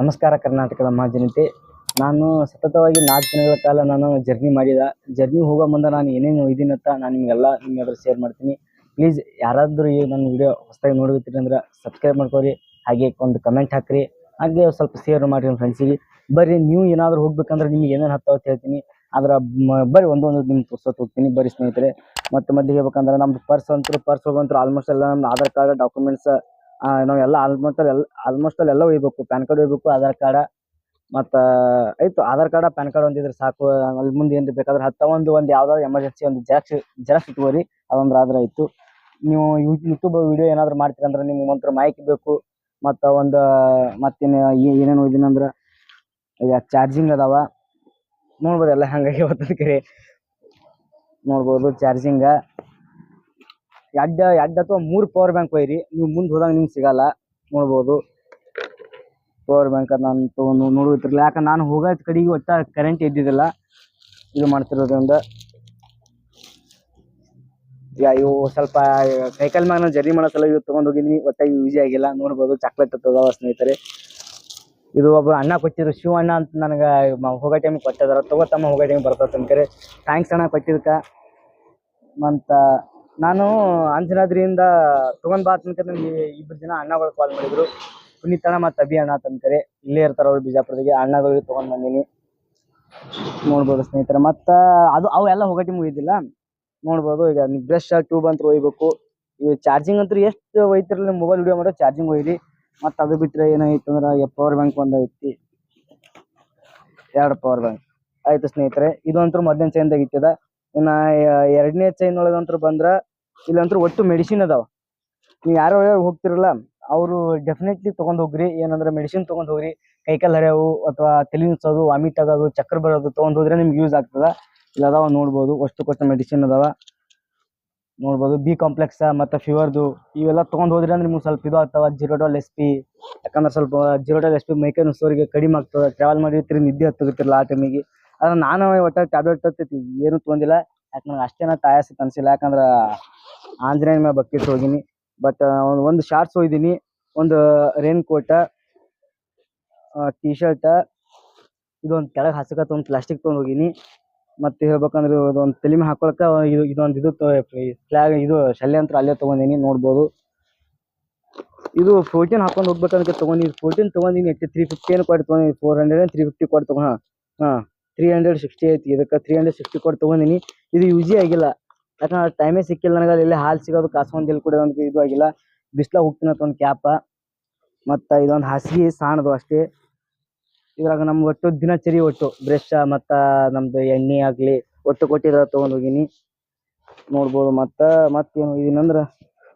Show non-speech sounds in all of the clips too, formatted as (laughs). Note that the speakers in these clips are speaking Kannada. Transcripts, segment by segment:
ನಮಸ್ಕಾರ ಕರ್ನಾಟಕದ ಮಹಾಜನತೆ ನಾನು ಸತತವಾಗಿ ನಾಲ್ಕು ದಿನಗಳ ಕಾಲ ನಾನು ಜರ್ನಿ ಮಾಡಿದ. ಜರ್ನಿ ಹೋಗೋ ಮುಂದೆ ನಾನು ಏನೇನು ಇದ್ದೀನತ್ತ ನಾನು ನಿಮಗೆಲ್ಲ ನಿಮ್ಮ ಎದುರು ಶೇರ್ ಮಾಡ್ತೀನಿ. ಪ್ಲೀಸ್ ಯಾರಾದರೂ ಈ ನನ್ನ ವಿಡಿಯೋ ಹೊಸದಾಗಿ ನೋಡುತ್ತೀರಿ ಅಂದ್ರೆ ಸಬ್ಸ್ಕ್ರೈಬ್ ಮಾಡ್ಕೊರಿ. ಹಾಗೆ ಒಂದು ಕಮೆಂಟ್ ಹಾಕ್ರಿ. ಹಾಗೆ ಸ್ವಲ್ಪ ಶೇರ್ ಮಾಡಿ ನಿಮ್ಮ ಫ್ರೆಂಡ್ಸಿಗೆ ಬರ್ರಿ, ನೀವು ಏನಾದರೂ ಹೋಗ್ಬೇಕಂದ್ರೆ ನಿಮ್ಗೆ ಏನೇನು ಹತ್ತಾವ ಅಂತ ಹೇಳ್ತೀನಿ. ಆದ್ರೆ ಮ- ಬರ್ರಿ ಒಂದೊಂದು ನಿಮ್ಗೆ ಪುಸ್ತಕ ಹೋಗ್ತೀನಿ. ಬರ್ರಿ ಸ್ನೇಹಿತರೆ. ಮತ್ತು ಮೊದಲಿಗೆ ಹೇಳ್ಬೇಕಂದ್ರೆ ನಮ್ದು ಪರ್ಸ್ ಅಂತೂ ಪರ್ಸ್ ಹೋಗಂತೂ ಆಲ್ಮೋಸ್ಟ್ ಎಲ್ಲ ನಮ್ದು ಆಧಾರ್ ಕಾರ್ಡ್ ಡಾಕ್ಯುಮೆಂಟ್ಸ್ ನಾವೆಲ್ಲ ಆಲ್ಮೋಸ್ಟ್ ಎಲ್ಲ ಆಲ್ಮೋಸ್ಟ್ ಅಲ್ಲಿ ಎಲ್ಲ ಒಯ್ಬೇಕು ಪ್ಯಾನ್ ಕಾರ್ಡ್ ಒಯ್ಬೇಕು ಆಧಾರ್ ಕಾರ್ಡ ಮತ್ತು, ಆಯ್ತು ಆಧಾರ್ ಕಾರ್ಡ ಪ್ಯಾನ್ ಕಾರ್ಡ್ ಒಂದಿದ್ರೆ ಸಾಕು. ಅಲ್ಲಿ ಮುಂದೆ ಏನು ಬೇಕಾದ್ರೆ ಹತ್ತ ಒಂದು ಒಂದು ಯಾವ್ದಾದ್ರು ಎಮರ್ಜೆನ್ಸಿ ಒಂದು ಜೆರಾಕ್ಸ್ ಜೆರಾಕ್ಸ್ ಇಟ್ಕೋರಿ. ಅದೊಂದು ಆದ್ರೆ ಆಯ್ತು. ನೀವು ಯೂಟ್ಯೂಬ್ ವಿಡಿಯೋ ಏನಾದ್ರು ಮಾಡ್ತೀರಿ ಅಂದ್ರೆ ನಿಮ್ಗೆ ಒಂಥರ ಮೈಕ್ ಬೇಕು. ಮತ್ತು ಒಂದು ಮತ್ತೇನು ಏನೇನು ಒಯ್ದೀನಿ ಅಂದ್ರೆ, ಈಗ ಚಾರ್ಜಿಂಗ್ ಅದಾವ. ನೋಡ್ಬೋದು ಎಲ್ಲ ಹಂಗಾಗಿ (laughs) ಓದೋದಕ್ಕೆ ನೋಡ್ಬೋದು ಚಾರ್ಜಿಂಗ ಎರಡು ಎರಡು ಅಥವಾ ಮೂರು ಪವರ್ ಬ್ಯಾಂಕ್ ಒಯ್ಯಿರಿ. ನೀವು ಮುಂದೆ ಹೋದಾಗ ನಿಮ್ಗೆ ಸಿಗಲ್ಲ. ನೋಡ್ಬೋದು. ಪವರ್ ಬ್ಯಾಂಕ್ ನಾನು ತೊಗೊಂಡು ನೋಡುತ್ತಿರಲಿಲ್ಲ ಯಾಕಂದ್ರೆ ನಾನು ಹೋಗೋದ್ ಕಡೆಗೆ ಒಟ್ಟ ಕರೆಂಟ್ ಇದ್ದಿದ್ದಿಲ್ಲ ಇದು ಮಾಡ್ತಿರೋದ್ರಿಂದ. ಇವು ಸ್ವಲ್ಪ ಸೈಕಲ್ ಮ್ಯಾಗ ಜರ್ನಿ ಮಾಡೋ ಸಲ ಇವು ತೊಗೊಂಡು ಹೋಗಿದ್ದೀನಿ. ಒಟ್ಟ ಈಜಿ ಆಗಿಲ್ಲ. ನೋಡ್ಬೋದು. ಚಾಕ್ಲೇಟ್ ಅದಾವ ಸ್ನೇಹಿತರೆ. ಇದು ಒಬ್ಬ ಅಣ್ಣ ಕೊಟ್ಟಿದ್ರು. ಶಿವ ಅಣ್ಣ ಅಂತ ನನಗೆ ಹೋಗೋ ಟೈಮಿಗೆ ಕೊಟ್ಟಿದಾರ ತಗೋತಮ್ಮ ಹೋಗೋ ಟೈಮಿಗೆ ಬರ್ತದೆ ಅಂತಾರೆ ಥ್ಯಾಂಕ್ಸ್ ಅಣ್ಣ ಕೊಟ್ಟಿದ್ದಕ್ಕೆ. ಮತ್ತು ನಾನು ಅಂಜನಾದ್ರಿಯಿಂದ ತಗೊಂಡ್ ಬಾ ತನಕ ಇಬ್ರು ಜನ ಅಣ್ಣಗಳು ಕಾಲ್ ಮಾಡಿದ್ರು. ಪುನೀತ್ ಅಣ್ಣ ಮತ್ತೆ ಅಭಿ ಅಣ್ಣ ಅಂತಂತಾರೆ ಇಲ್ಲೇ ಇರ್ತಾರೆ ಅವ್ರು ಬಿಜಾಪುರದಾಗೆ. ಅಣ್ಣಗಳಿಗೆ ತಗೊಂಡ್ ಬಂದೀನಿ. ನೋಡ್ಬೋದು ಸ್ನೇಹಿತರೆ. ಮತ್ತ, ಅದು ಅವೆಲ್ಲ ಹೋಗೋ ಟೈಮ್ ಒಯ್ದಿಲ್ಲ ನೋಡ್ಬೋದು ಈಗ ಬ್ರಷ್ ಟ್ಯೂಬ್ ಅಂತ ಒಯ್ಬೇಕು. ಈ ಚಾರ್ಜಿಂಗ್ ಅಂತೂ ಎಷ್ಟು ಒಯ್ತಿರಲ್ಲ ಮೊಬೈಲ್ ವಿಡಿಯೋ ಮಾಡೋ ಚಾರ್ಜಿಂಗ್ ಹೋಯ್ಲಿ ಮತ್ತೆ ಅದು ಬಿಟ್ರೆ ಏನಾಯ್ತು ಅಂದ್ರೆ ಪವರ್ ಬ್ಯಾಂಕ್ ಒಂದು ಐತಿ ಎರಡು ಪವರ್ ಬ್ಯಾಂಕ್ ಆಯ್ತು ಸ್ನೇಹಿತರೆ. ಇದು ಅಂತೂ ಮೊದಲನೇ ಚೈನ್ದಾಗ ಇಟ್ಟಿದ. ಇನ್ನು ಎರಡನೇ ಚೈನ್ ಒಳಗಂತ್ರ ಬಂದ್ರ ಇಲ್ಲಂತ್ರ ಒಟ್ಟು ಮೆಡಿಸಿನ್ ಅದಾವ. ನೀವು ಯಾರೋ ಹೋಗ್ತಿರಲ್ಲ, ಅವರು ಡೆಫಿನೆಟ್ಲಿ ತಗೊಂಡ್ ಹೋಗ್ರಿ. ಏನಂದ್ರೆ ಮೆಡಿಸಿನ್ ತಗೊಂಡ್ ಹೋಗ್ರಿ. ಕೈಕಾಲು ಹರಿಯವು ಅಥವಾ ತಲೆ ನುಚ್ಚೋದು ವಾಮಿಟ್ ಆಗೋದು, ಚಕ್ರ ಬರೋದು ತಗೊಂಡ್ ಹೋದ್ರೆ ನಿಮ್ಗೆ ಯೂಸ್ ಆಗ್ತದ. ಇಲ್ಲ ಅದಾವ ನೋಡ್ಬೋದು. ಕೊಟ್ಟ ಮೆಡಿಸಿನ್ ಅದಾವ. ನೋಡ್ಬೋದು. ಬಿ ಕಾಂಪ್ಲೆಕ್ಸ್ ಮತ್ತು ಫೀವರ್ದು ಇವೆಲ್ಲ ತೊಗೊಂಡು ಹೋದ್ರೆ ಅಂದ್ರೆ ನಿಮ್ಗೆ ಸ್ವಲ್ಪ ಇದು ಆಗ್ತಾವ ಜಿರೋಡಾಲ್ ಎಸ್ ಪಿ ಯಾಕಂದ್ರೆ ಸ್ವಲ್ಪ ಜಿರೋಡಾಲ್ ಎಸ್ ಪಿ ಮೈಕೈ ನುಸೋರಿಗೆ ಕಡಿಮೆ ಆಗ್ತದೆ. ಟ್ರಾವೆಲ್ ಮಾಡಿರ್ತೀರಿ ನಿದ್ದೆ ಹತ್ತೋಗಿರ್ತಿರಲ್ಲ ಆ ಟೈಮಿಗೆ ಆದ್ರೆ ನಾನು ಒಟ್ಟ ಟ್ಯಾಬ್ಲೆಟ್ ತರ್ತಿದ್ವಿ, ಏನು ತೊಗೊಂಡಿಲ್ಲ ಯಾಕೆ ಅಷ್ಟೇನ ತಾಯಾಸ ಅನ್ಸಿಲ್ಲ, ಯಾಕಂದ್ರೆ ಆಂಜನೇಯನ ಮೇಲೆ ಭಕ್ತಿ ಇಟ್ಟು ಹೋಗಿನಿ ಬಟ್ ಒಂದು ಶಾರ್ಟ್ಸ್ ಹೋಗಿದ್ದೀನಿ ಒಂದು ರೈನ್ ಕೋಟ ಟೀ ಶರ್ಟ್ ಇದೊಂದು ಕೆಳಗೆ ಹಸಕ ಒಂದು ಪ್ಲಾಸ್ಟಿಕ್ ತೊಗೊಂಡು ಹೋಗಿನಿ. ಮತ್ತೆ ಹೇಳ್ಬೇಕಂದ್ರೆ ಇದೊಂದು ತಲೆ ಮೇಲೆ ಹಾಕೊಳಕ ಇದು, ಇದೊಂದು ಇದು ಫ್ಲಾಗ್, ಇದು ಶಲ್ಯ ಅಂತ ಅಲ್ಲೇ ತಗೊಂಡಿನಿ, ನೋಡ್ಬೋದು. ಇದು ಪ್ರೋಟೀನ್ ಹಾಕೊಂಡು ಹೋಗ್ಬೇಕಂತ ತೊಗೊಂಡಿನಿ ಪ್ರೋಟೀನ್ ತೊಗೊಂಡಿನಿ ತ್ರೀ ಫಿಫ್ಟಿ ಏನು ಕೊಟ್ಟು ತೊಗೊಂಡಿನಿ ಫೋರ್ ಹಂಡ್ರೆಡ್ ತ್ರೀ ಫಿಫ್ಟಿ ಕೊಟ್ಟು ಹಾಂ ಹಾಂ. ತ್ರೀ ಹಂಡ್ರೆಡ್ ಸಿಕ್ಸ್ಟಿ ಐತಿ. ಇದಕ್ಕೆ ತ್ರೀ ಹಂಡ್ರೆಡ್ ಸಿಕ್ಸ್ಟಿ ಕೊಟ್ಟು ತೊಗೊಂಡಿನಿ. ಇದು ಯೂಸೇ ಆಗಿಲ್ಲ. ಯಾಕಂದ್ರೆ ಟೈಮೇ ಸಿಕ್ಕಿಲ್ಲ ನನಗೆ. ಅಲ್ಲಿ ಹಾಲು ಸಿಗೋದು ಕಾಸೊಂದು ಇಲ್ಲಿ ಕೂಡ ಒಂದು ಇದು ಆಗಿಲ್ಲ. ಬಿಸ್ಲಾಗ ಹೋಗ್ತೀನಿ ಅಂತ ಒಂದು ಕ್ಯಾಪ ಮತ್ತು ಇದೊಂದು ಹಾಸಿಗೆ ಸಾಣದು ಅಷ್ಟೇ. ಇದ್ರಾಗ ನಮ್ಮ ಒಟ್ಟು ದಿನಚರಿ ಒಟ್ಟು. ಬ್ರಷ್ ಮತ್ತು ನಮ್ಮದು ಎಣ್ಣೆ ಆಗಲಿ, ಒಟ್ಟು ಕೊಟ್ಟಿರೋ ತೊಗೊಂಡು ಹೋಗೀನಿ. ನೋಡ್ಬೋದು ಮತ್ತು, ಮತ್ತೇನು? ಇದನ್ನಂದ್ರೆ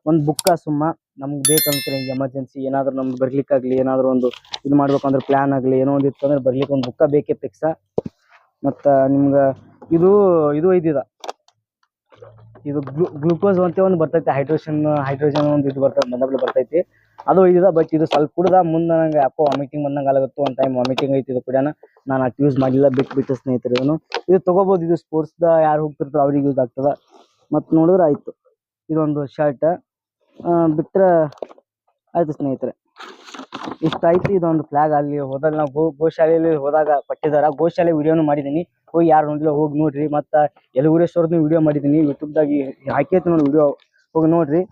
ಒಂದು ಬುಕ್ಕ ಸುಮ್ಮ. ನಮ್ಗೆ ಬೇಕಂದ್ರೆ ಎಮರ್ಜೆನ್ಸಿ ಏನಾದರೂ ನಮ್ಗೆ ಬರ್ಲಿಕ್ಕಾಗಲಿ, ಏನಾದರೂ ಒಂದು ಇದು ಮಾಡ್ಬೇಕಂದ್ರೆ ಪ್ಲ್ಯಾನ್ ಆಗಲಿ, ಏನೋ ಒಂದು ಇತ್ತು ಅಂದ್ರೆ ಬರ್ಲಿಕ್ಕೆ ಒಂದು ಬುಕ್ಕ ಬೇಕೇ ಫಿಕ್ಸ ಮತ್ತು ನಿಮ್ಗೆ ಇದು ಇದು ಇದು. ಗ್ಲೂ, ಗ್ಲೂಕೋಸ್ ಅಂತ ಒಂದು ಬರ್ತೈತಿ ಹೈಡ್ರೋಷನ್ ಹೈಡ್ರೋಜನ್ ಒಂದು ಇದು ಬರ್ತೈತೆ ಬಂದಬ್ಲೆ ಬರ್ತೈತಿ. ಅದು ಒಯ್ದಿದ ಬಟ್ ಇದು ಸ್ವಲ್ಪ ಕುಡ್ದ ಮುಂದೆ ನಂಗೆ ಯಾಕೋ ವಾಮಿಟಿಂಗ್ ಬಂದಂಗೆ ಆಗತ್ತು, ಒಂದು ಟೈಮ್ ವಾಮಿಟಿಂಗ್ ಐತಿ ಇದು ಕುಡಿಯೋಣ ನಾನು ಅಷ್ಟು ಯೂಸ್ ಮಾಡಿಲ್ಲ ಬಿಟ್ಟು ಬಿಟ್ಟು ಸ್ನೇಹಿತರೆ ಇವನು ಇದು ತೊಗೋಬೋದು, ಇದು ಸ್ಪೋರ್ಟ್ಸ್ದ ಯಾರು ಹೋಗ್ತಿರ್ತಾರೋ ಅವ್ರಿಗೆ ಯೂಸ್ ಆಗ್ತದೆ. ಮತ್ತು ನೋಡಿದ್ರೆ ಆಯಿತು. ಇದೊಂದು ಶರ್ಟ್ ಬಿಟ್ಟರೆ ಆಯಿತು ಸ್ನೇಹಿತರೆ. ಇಷ್ಟ ಐತಿ ಇದೊಂದು ಫ್ಲಾಗ್ ಅಲ್ಲಿ ಹೋದಾಗ ನಾವು ಗೋ ಗೋಶಾಲೆಯಲ್ಲಿ ಹೋದಾಗ ಕೊಟ್ಟಿದ್ದಾರೆ. ಗೋಶಾಲೆ ವಿಡಿಯೋನು ಮಾಡಿದ್ದೀನಿ. ಹೋಗಿ ಯಾರು ನೋಡಿಲ್ಲ ಹೋಗಿ ನೋಡ್ರಿ. ಮತ್ತು ಯಲಗುರೇಶ್ವರದ್ದು ವಿಡಿಯೋ ಮಾಡಿದ್ದೀನಿ. ಯೂಟ್ಯೂಬ್ದಾಗಿ ಹಾಕೈತಿ ನೋಡಿ ವಿಡಿಯೋ ಹೋಗಿ ನೋಡ್ರಿ.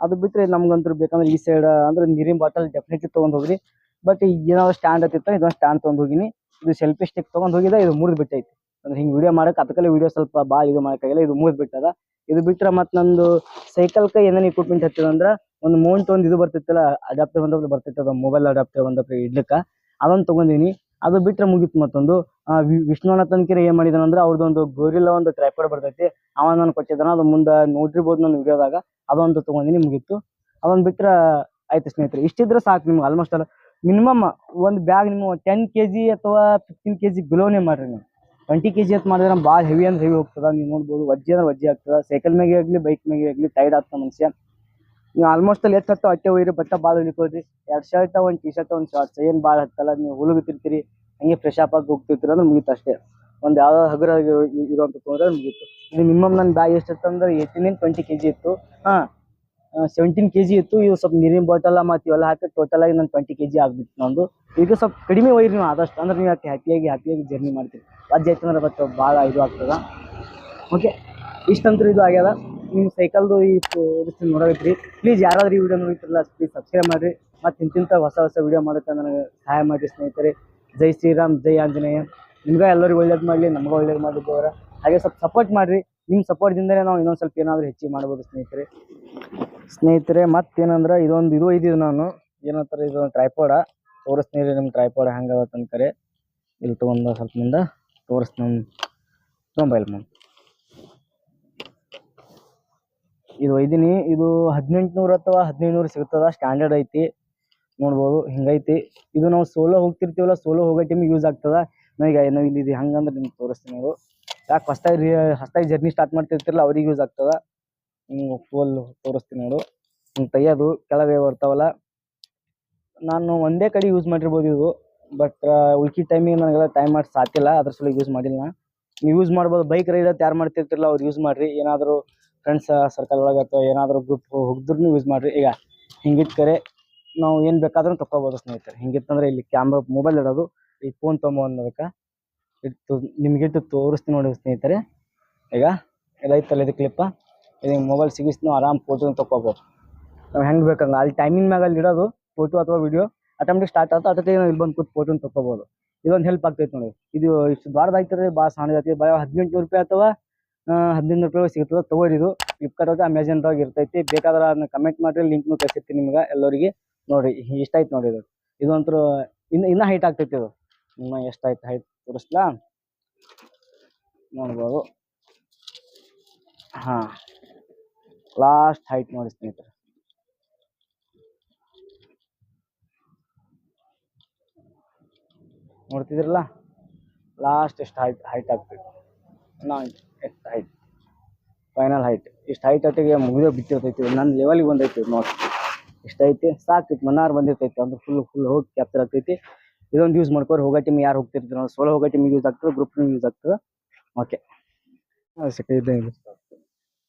ಅದು ಬಿಟ್ಟರೆ ನಮ್ಗಂತೂ ಬೇಕಂದ್ರೆ ಈ ಸೈಡ್ ಅಂದ್ರೆ ನೀರಿನ ಬಾಟಲ್ ಡೆಫಿನೆಟ್ಲಿ ತೊಗೊಂಡು ಹೋಗ್ರಿ. ಬಟ್ ಏನಾದ್ರು ಸ್ಟ್ಯಾಂಡ್ ಹತ್ತಿತ್ತ ಇದೊಂದು ಸ್ಟ್ಯಾಂಡ್ ತೊಗೊಂಡು ಹೋಗಿನಿ. ಇದು ಸೆಲ್ಫಿ ಸ್ಟಿಕ್ ತೊಗೊಂಡು ಹೋಗಿದ, ಇದು ಮುರಿದು ಬಿಟ್ಟೈತಿ. ಅಂದ್ರೆ ಹಿಂಗೆ ವಿಡಿಯೋ ಮಾಡಕ್ ಅದಕ್ಕಲ್ಲೇ ವಿಡಿಯೋ ಸ್ವಲ್ಪ ಭಾಳ ಇದು ಮಾಡೋಕ್ಕಾಗಿಲ್ಲ ಇದು ಮುರಿದು ಬಿಟ್ಟದ. ಇದು ಬಿಟ್ರೆ ಮತ್ತು ನಂದು ಸೈಕಲ್ಗೆ ಏನೇನು ಇಕ್ವಿಪ್ಮೆಂಟ್ ಹತ್ತಿದ ಅಂದ್ರೆ ಒಂದು ಮೌಂಟ್ ಒಂದು ಇದು ಬರ್ತಿತ್ತಲ್ಲ ಅಡಾಪ್ಟರ್ ಒಂದು ಬರ್ತಿತ್ತು, ಅದು ಮೊಬೈಲ್ ಅಡಾಪ್ಟರ್ ಒಂದಪ್ಪ ಇಡ್ಲಿಕ್ಕೆ. ಅದೊಂದು ತಗೊಂಡಿನಿ. ಅದು ಬಿಟ್ರೆ ಮುಗೀತು ಮತ್ತೊಂದು. ವಿಷ್ಣುವನ ವಿ- ಏನ್ ತನಕಿರ ಏನು ಮಾಡಿದಾನ ಅಂದ್ರೆ ಅವ್ರದ್ದೊಂದು ಗೋರಿಲ್ಲ ಒಂದು ಟ್ರ್ಯಾಪರ್ ಬರ್ತೈತಿ. ಅವ ನಾನು ಕೊಟ್ಟಿದ್ದಾನ ಅದು ಮುಂದೆ ನೋಡಿರ್ಬೋದು ನಾನು ವಿಡಿಯೋದಾಗ ಅದೊಂದು ತಗೊಂಡಿನಿ, ಮುಗೀತು. ಅದೊಂದು ಬಿಟ್ರೆ ಆಯ್ತು ಸ್ನೇಹಿತರೆ. ಇಷ್ಟಿದ್ರೆ ಸಾಕು ನಿಮ್ಗೆ ಆಲ್ಮೋಸ್ಟ್ ಅಲ್ಲ ಮಿನಿಮಮ್ ಒಂದು ಬ್ಯಾಗ್ ನಿಮ್ಮ ಟೆನ್ ಕೆ ಜಿ ಅಥವಾ ಫಿಫ್ಟೀನ್ ಕೆ ಜಿ ಬಿಲೋನೇ ಮಾಡ್ರಿ ನೀವು. ಟ್ವೆಂಟಿ ಕೆ ಜಿ ಅಂತ ಮಾಡಿದ್ರೆ ಭಾಳ ಹೆವಿ ಅಂದ್ರೆ ಹೆವಿ ಹೋಗ್ತದೆ. ನೀವು ನೋಡ್ಬೋದು, ವಜ್ಜಿ ಅಂದ್ರೆ ವಜ್ಜಿ ಆಗ್ತದೆ. ಸೈಕಲ್ ಮ್ಯಾಗೆ ಆಗಲಿ ಬೈಕ್ ಮ್ಯಾಗೆ ಆಗಲಿ ಟೈರ್ಡ್ ಆಗ್ತದೆ ಮನುಷ್ಯ. ನೀವು ಆಲ್ಮೋಸ್ಟ್ ಅಲ್ಲಿ ಎಷ್ಟು ಹತ್ತೋ ಅಟ್ಟೆ ಹೋಗಿರಿ ಬಟ್ಟೆ ಭಾಳ ಹೊಲಿಕೋದ್ರಿ ಎರಡು ಶರ್ಟ್ ಒಂದು ಟಿ ಶರ್ಟ್ ಒಂದು ಶಾರ್ಟ್ಸ್ ಏನು ಭಾಳ ಹತ್ತಲ್ಲ, ನೀವು ಹೊಲಗುತ್ತಿರ್ತೀರಿ ಹಂಗೆ ಫ್ರೆಶ್ ಅಪ್ ಆಗಿ ಹೋಗ್ತಿರ್ತೀರ ಅಂದ್ರೆ ಮುಗೀತು ಅಷ್ಟೇ. ಒಂದು ಯಾವ್ದೋ ಹಗುರ ಇರುವಂತ ತೊಗೊಂಡ್ರೆ ಮುಗೀತು. ಇದು ಮಿನಿಮಮ್ ನನ್ನ ಬ್ಯಾಗ್ ಅಂದ್ರೆ ಏಯ್ಟೀನ್ ಟ್ವೆಂಟಿ ಕೆ ಜಿ ಇತ್ತು. ಹಾಂ ಸೆವೆಂಟೀನ್ ಕೆ ಜಿ ಇತ್ತು. ಇವು ಸ್ವಲ್ಪ ನೀರಿನ ಬಾಟಲ್ ಮತ್ತು ಇವೆಲ್ಲ ಹಾಕಿ ಟೋಟಲ್ ಆಗಿ ನಾನು ಟ್ವೆಂಟಿ ಕೆ ಜಿ ಆಗ್ಬಿಟ್ಟು ನಂದು. ಈಗ ಸ್ವಲ್ಪ ಕಡಿಮೆ ಒಯ್ರಿ ನೀವು ಆದಷ್ಟು, ಅಂದ್ರೆ ನೀವು ಯಾಕೆ ಹ್ಯಾಪಿಯಾಗಿ ಹ್ಯಾಪಿಯಾಗಿ ಜರ್ನಿ ಮಾಡ್ತೀರಿ. ಅಜ್ಜ ಆಯ್ತು ಅಂದ್ರೆ ಬಟ್ ಭಾಳ ಇದು ಆಗ್ತದ. ಓಕೆ ಇಷ್ಟಂತೂ ಇದು ಆಗ್ಯದ. ನಿಮ್ಮ ಸೈಕಲ್ದು ಈ ನೋಡೋದ್ರಿ ಪ್ಲೀಸ್ ಯಾರಾದ್ರೂ ಈ ವಿಡಿಯೋ ನೋಡಿದ್ರಲ್ಲ ಪ್ಲೀಸ್ ಸಬ್ಸ್ಕ್ರೈಬ್ ಮಾಡಿ ಮತ್ತು ಇಂತಿಂಥ ಹೊಸ ಹೊಸ ವಿಡಿಯೋ ಮಾಡಕ್ಕೆ ನನಗೆ ಸಹಾಯ ಮಾಡಿರಿ ಸ್ನೇಹಿತರೆ. ಜೈ ಶ್ರೀರಾಮ್, ಜೈ ಆಂಜನೇಯ. ನಿಮ್ಗ ಎಲ್ಲರಿಗೂ ಒಳ್ಳೇದು ಮಾಡಲಿ, ನಮ್ಗೆ ಒಳ್ಳೇದು ಮಾಡಿದ್ದು ಅವರ ಹಾಗೆ ಸ್ವಲ್ಪ ಸಪೋರ್ಟ್ ಮಾಡಿರಿ. ನಿಮ್ಮ ಸಪೋರ್ಟ್ದಿಂದಲೇ ನಾವು ಇನ್ನೊಂದು ಸ್ವಲ್ಪ ಏನಾದ್ರೂ ಹೆಚ್ಚಿಗೆ ಮಾಡ್ಬೋದು ಸ್ನೇಹಿತರೆ. ಸ್ನೇಹಿತರೆ, ಮತ್ತೇನಂದ್ರೆ ಇದೊಂದು ಇದು ಒಯ್ದಿದ್ದು ನಾನು. ಏನಂತಾರೆ ಇದೊಂದು ಟ್ರೈಪೋಡ ತೋರಿಸ್ತೀನಿ ನಿಮ್ಮ ಟ್ರೈಪೋಡ ಹೆಂಗೆ ಅಂತಾರೆ ಇಲ್ಲಿ ತೊಗೊಂಡು ಸ್ವಲ್ಪ ಮುಂದೆ. ತೋರಿಸ್ತೀನಿ ಮೊಬೈಲ್ ಮ್ಯಾಮ್ ಇದು ಒಯ್ದಿನಿ ಇದು ಹದಿನೆಂಟುನೂರು ಅಥವಾ ಹದಿನೈದು ಸಿಗ್ತದ ಸ್ಟ್ಯಾಂಡರ್ಡ್ ಐತಿ. ನೋಡ್ಬೋದು, ಹಿಂಗೈತಿ. ಇದು ನಾವು ಸೋಲೋ ಹೋಗ್ತಿರ್ತೀವಲ್ಲ ಸೋಲೋ ಹೋಗೋ ಟೈಮ್ ಯೂಸ್ ಆಗ್ತದ. ನಾವೀಗ ನಾವು ಇಲ್ಲಿ ಇದು ಹಂಗಂದ್ರೆ ನಿಮ್ಗೆ ತೋರಿಸ್ತೀನಿ ನೋಡು. ಯಾಕೆ ಹೊಸ್ದಾಗಿ ಹೊಸ್ದಾಗಿ ಜರ್ನಿ ಸ್ಟಾರ್ಟ್ ಮಾಡ್ತಿರ್ತಿರಲ್ಲ, ಅವ್ರಿಗೆ ಯೂಸ್ ಆಗ್ತದ. ಹಿಂಗೆ ಫೋಲ್ ತೋರಿಸ್ತೀನಿ ನೋಡು. ಹಿಂಗೆ ತೆಗಿಯೋದು ಕೆಳಗೆ ಬರ್ತಾವಲ್ಲ. ನಾನು ಒಂದೇ ಕಡೆ ಯೂಸ್ ಮಾಡಿರ್ಬೋದು ಇದು. ಬಟ್ ಉಳ್ಕಿ ಟೈಮಿಗೆ ನನಗೆಲ್ಲ ಟೈಮ್ ಮಾಡಿ ಸಾಕಿಲ್ಲ ಅದ್ರ ಸಲ ಯೂಸ್ ಮಾಡಿಲ್ಲ ನೀವು ಯೂಸ್ ಮಾಡ್ಬೋದು ಬೈಕ್ ರೈಡ್ ಯಾರು ಮಾಡ್ತಿರ್ತಿರಲ್ಲ, ಅವ್ರು ಯೂಸ್ ಮಾಡಿರಿ. ಏನಾದರೂ ಫ್ರೆಂಡ್ಸ್ ಸರ್ಕಲ್ ಒಳಗೆ ಅಥವಾ ಏನಾದರೂ ಗ್ರೂಪ್ ಹೋಗಿದ್ರು ಯೂಸ್ ಮಾಡಿರಿ. ಈಗ ಹಿಂಗಿತ್ತು ಕರೆ, ನಾವು ಏನು ಬೇಕಾದ್ರೂ ತಗೋಬೋದು ಸ್ನೇಹಿತರೆ. ಹಿಂಗಿತ್ತಂದ್ರೆ ಇಲ್ಲಿ ಕ್ಯಾಮ್ರಾ ಮೊಬೈಲ್ ಇಡೋದು, ಈ ಫೋನ್ ತೊಗೊಂಬೋದಕ್ಕೆ ಇಟ್ಟು ನಿಮ್ಗಿಟ್ಟು ತೋರಿಸ್ತೀನಿ ನೋಡಿ ಸ್ನೇಹಿತರೆ. ಈಗ ಇದೈತಲ್ಲ ಇದು ಕ್ಲಿಪ್ಪ ಇದು ಮೊಬೈಲ್ ಸಿಗಿಸ್ ನಾವು ಆರಾಮ್ ಫೋಟೋನ ತಗೋಬೋದು ನಾವು ಹೆಂಗೆ ಬೇಕಂಗ, ಅಲ್ಲಿ ಟೈಮಿಂಗ್ ಮ್ಯಾಗ ಅಲ್ಲಿ ಇಡೋದು ಫೋಟೋ ಅಥವಾ ವಿಡಿಯೋ ಆಟೋಮೆಟಿಕ್ ಸ್ಟಾರ್ಟ್ ಆಗುತ್ತೆ ಅದಕ್ಕೆ ನಾವು ಇಲ್ಲಿ ಬಂದು ಕೂತು ಫೋಟೋನ ತಗೋಬೋದು ಇದೊಂದು ಹೆಲ್ಪ್ ಆಗ್ತೈತೆ ನೋಡಿ. ಇದು ಇಷ್ಟು ದೊಡ್ಡದಾಗ್ತದೆ ಭಾಳ ಸಣ್ಣದೈತಿ ಬರೀ ಹದಿನೆಂಟು ರೂಪಾಯಿ ಅಥವಾ ಹದಿನೈದು ರೂಪಾಯಿ ಸಿಗ್ತದೆ ತಗೋರಿ ಇದು ಫ್ಲಿಪ್ಕಾರ್ಟ್ ಅಮೆಝಾನ್ದಾಗ ಇರ್ತೈತಿ. ಬೇಕಾದ್ರೆ ಅದನ್ನ ಕಮೆಂಟ್ ಮಾಡಿರಿ ಲಿಂಕ್ನು ಕಳಿಸಿರ್ತೀನಿ ನಿಮ್ಗೆ ಎಲ್ಲರಿಗೆ. ನೋಡಿ ಇಷ್ಟ ಆಯ್ತು ನೋಡಿ ಇದು. ಇದಂತೂ ಇನ್ನು, ಇನ್ನೂ ಹೈಟ್ ಆಗ್ತೈತಿ ಇದು. ಇನ್ನು ಎಷ್ಟಾಯ್ತು ಹೈಟ್ ತೋರಿಸ್ಲಾ. ನೋಡ್ಬೋದು. ಹಾಂ. ಲಾಸ್ಟ್ ಹೈಟ್ ನೋಡಿ ಸ್ನೇಹಿತರೆ. ನೋಡ್ತಿದ್ರಲ್ಲ ಲಾಸ್ಟ್ ಎಷ್ಟು ಹೈಟ್ ಹೈಟ್ ಆಗ್ತೈತಿ. ನಾ ಎಷ್ಟು ಹೈಟ್ ಫೈನಲ್ ಹೈಟ್ ಇಷ್ಟು ಹೈಟ್ ಅಟ್ಟಿಗೆ ಮುಗಿದೇ ಬಿಟ್ಟಿರ್ತೈತಿ ನನ್ನ ಲೆವೆಲ್ಗೆ ಬಂದೈತಿ ನೋಡಿ. ಇಷ್ಟೈತಿ ಸಾಕೈತಿ ಮನಾರ್ ಬಂದಿರ್ತೈತಿ. ಅಂದ್ರೆ ಫುಲ್ ಫುಲ್ ಹೋಗಿ ಕ್ಯಾಪ್ಚರ್ ಆಗ್ತೈತಿ. ಇದೊಂದು ಯೂಸ್ ಮಾಡ್ಕೋರಿ ಹೋಗೋ ಟೀಮ್ ಯಾರು ಹೋಗ್ತಿರ್ತೀರ ಸೋಲೋ ಹೋಗೋ ಟೀಮ್ ಯೂಸ್ ಆಗ್ತದೆ ಗ್ರೂಪ್ ಯೂಸ್ ಆಗ್ತದೆ. ಓಕೆ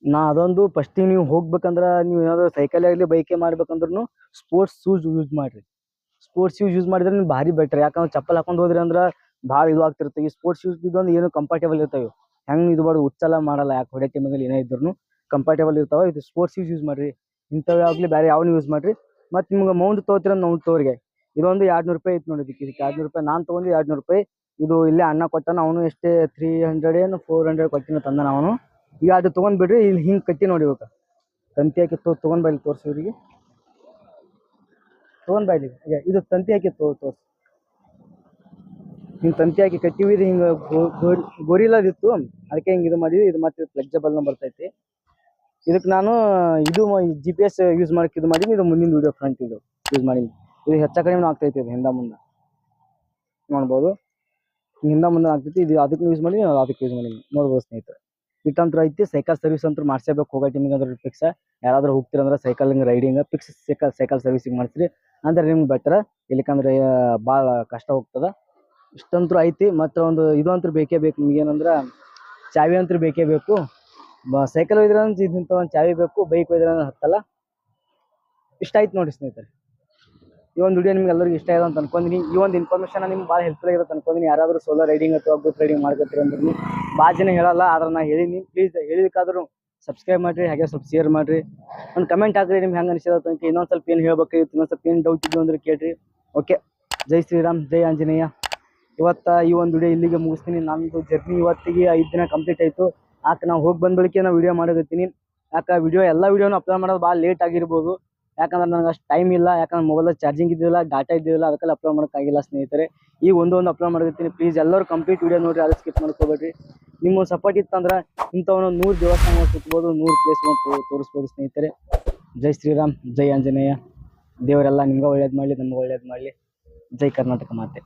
ನಾ ಅದೊಂದು ಫಸ್ಟಿಗೆ ನೀವು ಹೋಗ್ಬೇಕಂದ್ರೆ ನೀವು ಏನಾದ್ರು ಸೈಕಲ್ ಆಗಲಿ ಬೈಕೇ ಮಾಡ್ಬೇಕಂದ್ರೂ ಸ್ಪೋರ್ಟ್ಸ್ ಶೂಸ್ ಯೂಸ್ ಮಾಡಿರಿ. ಸ್ಪೋರ್ಟ್ಸ್ ಶೂಸ್ ಯೂಸ್ ಮಾಡಿದ್ರೆ ನೀವು ಭಾರಿ ಬೆಟ್ರ್ ಯಾಕಂದ್ರೆ ಚಪ್ಪಲ್ ಹಾಕೊಂಡು ಹೋದ್ರಿ ಅಂದ್ರೆ ಭಾಳ ಇದು ಆಗ್ತಿರುತ್ತೆ. ಈ ಸ್ಪೋರ್ಟ್ಸ್ ಶೂಸ್ ಇದೊಂದು ಏನು ಕಂಫರ್ಟೇಬಲ್ ಇರ್ತಾವೆ ಹೆಂಗೆ ಇದು ಬಾರ್ದು ಉಚ್ಚಲ ಮಾಡಲ್ಲ, ಯಾಕೆ ಹೊಡೆ ಟೈಮಿಗೆ ಏನೇ ಇದ್ರು ಕಂಫರ್ಟೇಬಲ್ ಇರ್ತಾವ. ಇದು ಸ್ಪೋರ್ಟ್ಸ್ ಯೂಸ್ ಮಾಡ್ರಿ. ಇಂಥವು ಆಗಲಿ ಬೇರೆ ಯಾವನು ಯೂಸ್ ಮಾಡ್ರಿ. ಮತ್ತೆ ನಿಮ್ಗೆ ಮೌಂಟ್ ತೊಗೋತೀರ ಮೌಂಟ್ ತೋರಿಗೆ ಇದೊಂದು ಎರಡು ನೂರು ರೂಪಾಯಿ ಐತ್ ನೋಡಿ ಇದಕ್ಕೆ. ಎರಡು ನೂರು ರೂಪಾಯಿ ನಾನು ತೊಗೊಂಡು ಎರಡು ನೂರು ರೂಪಾಯಿ. ಇದು ಇಲ್ಲೇ ಅಣ್ಣ ಕೊಟ್ಟಾನ, ಅವನು ಎಷ್ಟೇ ತ್ರೀ ಹಂಡ್ರೆಡ್ ಏನು ಫೋರ್ ಹಂಡ್ರೆಡ್ ಕೊಟ್ಟಿನ ತಂದಾನ ಅವನು. ಈಗ ಅದು ತೊಗೊಂಡ್ ಬಿಡ್ರಿ ಇಲ್ಲಿ ಹಿಂಗೆ ಕಟ್ಟಿ ನೋಡಿ ಇವಾಗ. ತಂತಿ ಹಾಕಿ ತೊ, ತೊಗೊಂಡ್ ಬೈಲಿ ತೋರಿಸಿ ಇವರಿಗೆ. ತೊಗೊಂಡ್ ಬೈಲಿ ಇದು ತಂತಿ ಹಾಕಿ ತೋರಿಸಿ. ಹಿಂಗೆ ತಂತಿ ಹಾಕಿ ಕಟ್ಟಿವಿ ಇದು ಹಿಂಗೆ ಗೋರಿಲ್ಲದಿತ್ತು ಅದಕ್ಕೆ ಹಿಂಗೆ ಇದು ಮಾಡಿದ್ವಿ ಇದು ಮತ್ತೆ ಫ್ಲೆಕ್ಸಿಬಲ್ ಬರ್ತೈತಿ. ಇದಕ್ಕೆ ನಾನು ಇದು ಜಿ ಪಿ ಎಸ್ ಯೂಸ್ ಮಾಡಕ್ಕೆ ಇದು ಮಾಡೀನಿ. ಇದು ಮುಂದಿನ ವಿಡಿಯೋ ಫ್ರಂಟ್ ಇದು ಯೂಸ್ ಮಾಡೀನಿ. ಇದು ಹೆಚ್ಚ ಕಡಿಮೆ ಆಗ್ತೈತಿ ಇದು ಹಿಂದ ಮುಂದೆ. ನೋಡ್ಬೋದು. ಹಿಂದ ಮುಂದೆ ಆಗ್ತೈತಿ. ಇದು ಅದಕ್ಕೆ ಯೂಸ್ ಮಾಡಿ ಅದಕ್ಕೆ ಯೂಸ್ ಮಾಡಿದ್ವಿ ನೋಡ್ಬೋದು ಸ್ನೇಹಿತರೆ. ಇಟ್ಟಂತ್ರ ಐತಿ ಸೈಕಲ್ ಸರ್ವಿಸ್ ಅಂತೂ ಮಾಡಿಸಬೇಕು. ಹೋಗೋ ಟೈಮಿಗೆ ಅಂದ್ರೆ ಫಿಕ್ಸ್ ಯಾರಾದ್ರೂ ಹೋಗ್ತೀರಂದ್ರೆ cycling riding fix cycle cycle servicing ಮಾಡಿಸ್ರಿ. ಅಂದ್ರೆ ನಿಮ್ಗೆ ಬೆಟರ್ ಇಲ್ಲಿಕಂದ್ರೆ ಭಾಳ ಕಷ್ಟ ಹೋಗ್ತದ. ಇಷ್ಟಂತೂ ಐತಿ ಮತ್ತು ಒಂದು ಇದು ಅಂತೂ ಬೇಕೇ ಬೇಕು. ನಿಮ್ಗೇನಂದ್ರೆ ಚಾವಿ ಅಂತೂ ಬೇಕೇ ಬೇಕು. ಸೈಕಲ್ ಒಯ್ದ್ರೆ ಇಂಥ ಒಂದು ಚಾವಿ ಬೇಕು, ಬೈಕ್ ಒಯ್ದ್ರೆ ಹತ್ತಲ್ಲ. ಇಷ್ಟ ಆಯ್ತು ನೋಡಿ ಸ್ನೇಹಿತರೆ. ಈ ಒಂದು ವಿಡಿಯೋ ನಿಮ್ಗೆ ಎಲ್ಲರಿಗೂ ಇಷ್ಟ ಆಗಿದೆ ಅಂತ ಅನ್ಕೊಂಡಿನಿ ಈ ಒಂದು ಇನ್ಫಾರ್ಮೇಷನ್ ನಿಮ್ಗೆ ಭಾಳ ಹೆಲ್ಪ್ಫುಲ್ ಆಗಿರುತ್ತೆ ಅನ್ಕೊಂಡಿನಿ ಯಾರಾದರೂ ಸೋಲೋ ರೈಡಿಂಗ್ ಅಥವಾ ಗ್ರೂಪ್ ರೈಡಿಂಗ್ ಮಾಡ್ಕೊತೀರಿ ಅಂದ್ರೂ ಭಾಳ ಜನ ಹೇಳಲ್ಲ, ಆದ್ರೆ ನಾ ಹೇಳಿನಿ. ಪ್ಲೀಸ್ ಹೇಳಿದಕ್ಕಾದ್ರೂ ಸಬ್ಸ್ಕ್ರೈಬ್ ಮಾಡಿರಿ, ಹಾಗೆ ಸ್ವಲ್ಪ ಶೇರ್ ಮಾಡಿರಿ. ಒಂದು ಕಮೆಂಟ್ ಹಾಕ್ರಿ, ನಿಮ್ಗೆ ಹೆಂಗೆ ಅನಿಸಿದ ಅಂತ ಇನ್ನೊಂದು ಸ್ವಲ್ಪ ಏನು ಹೇಳ್ಬೇಕಾಗಿತ್ತು ಇನ್ನೊಂದು ಸ್ವಲ್ಪ ಏನು ಡೌಟ್ ಇದ್ದು ಅಂದ್ರೆ ಕೇಳ್ರಿ. ಓಕೆ ಜೈ ಶ್ರೀರಾಮ್, ಜೈ ಆಂಜನೇಯ. ಇವತ್ತು ಈ ಒಂದು ವಿಡಿಯೋ ಇಲ್ಲಿಗೆ ಮುಗಿಸ್ತೀನಿ. ನಂದು ಜರ್ನಿ ಇವತ್ತಿಗೆ ಐದು ದಿನ ಕಂಪ್ಲೀಟ್ ಆಯಿತು. ಯಾಕೆ ನಾವು ಹೋಗಿ ಬಂದ ಬಳಿಕೆ ನಾವು ವಿಡಿಯೋ ಮಾಡೋಕತ್ತೀನಿ ಯಾಕೆ ವಿಡಿಯೋ ಎಲ್ಲ ವಿಡಿಯೋನು ಅಪ್ಲೋಡ್ ಮಾಡೋದು ಭಾಳ ಲೇಟ್ ಆಗಿರ್ಬೋದು. ಯಾಕಂದ್ರೆ ನನಗೆ ಅಷ್ಟು ಟೈಮ್ ಇಲ್ಲ. ಯಾಕಂದ್ರೆ ಮೊಬೈಲ್ ಚಾರ್ಜಿಂಗ್ ಇದ್ದಿಲ್ಲ ಡಾಟಾ ಇದ್ದಿಲ್ಲ ಅದಕ್ಕೆಲ್ಲ ಅಪ್ಲೋಡ್ ಮಾಡೋಕ್ಕಾಗಿಲ್ಲ ಸ್ನೇಹಿತರೆ. ಈಗ ಒಂದೊಂದು ಒಂದು ಅಪ್ಲೋಡ್ ಮಾಡಿರ್ತೀನಿ ಪ್ಲೀಸ್ ಎಲ್ಲರೂ ಕಂಪ್ಲೀಟ್ ವಿಡಿಯೋ ನೋಡಿ ಅದು ಸ್ಕಿಪ್ ಮಾಡ್ಕೋಬೇಡ್ರಿ. ನಿಮ್ಮ ಸಪೋರ್ಟ್ ಇತ್ತಂದ್ರೆ ಇಂಥವನ್ನ ನೂರು ದೇವಸ್ಥಾನ ಸುತ್ತಬೋದು ನೂರು ಪ್ಲೇಸ್ ತೋರಿಸ್ಬೋದು ಸ್ನೇಹಿತರೆ. ಜೈ ಶ್ರೀರಾಮ್, ಜೈ ಆಂಜನೇಯ. ದೇವರೆಲ್ಲ ನಿಮ್ಗೆ ಒಳ್ಳೇದು ಮಾಡಲಿ, ನಮ್ಗೆ ಒಳ್ಳೇದು ಮಾಡಲಿ. ಜೈ ಕರ್ನಾಟಕ ಮಾತೆ.